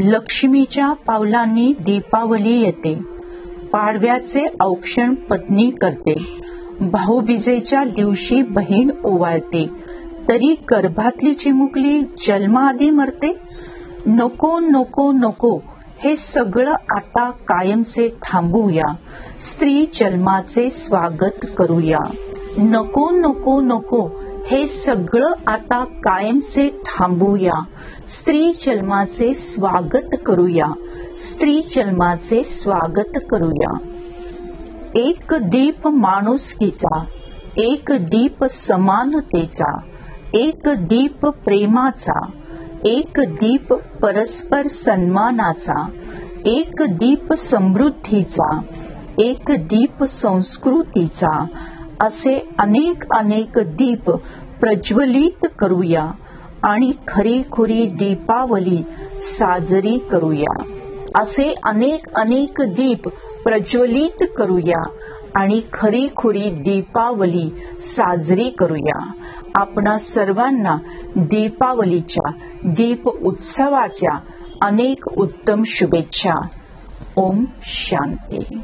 लक्ष्मीच्या पावलांनी दीपावली येते. पाडव्याचे औक्षण पत्नी करते. भाऊबीजेच्या दिवशी बहीण ओवाळते. तरी गर्भातली चिमुकली जन्माआधी मरते. नको नको नको हे सगळं आता कायमचे थांबूया. स्त्री जन्माचे स्वागत करूया. नको नको नको हे सगळं आता कायमचे थांबूया. स्त्री जन्माचे स्वागत करूया. स्त्री जन्माचे स्वागत करूया. एक दीप माणुसकीचा एक दीप समानतेचा एक दीप प्रेमाचा एक दीप परस्पर सन्मानाचा एक दीप समृद्धीचा एक दीप संस्कृतीचा असे अनेक अनेक दीप प्रज्वलित करूया. आणि खरीखुरी दीपावली साजरी करूया. असे अनेक अनेक दीप प्रज्वलित करूया आणि खरीखुरी दीपावली साजरी करूया. आपणा सर्वांना दीपावलीच्या दीप उत्सवाच्या अनेक उत्तम शुभेच्छा. ओम शांती.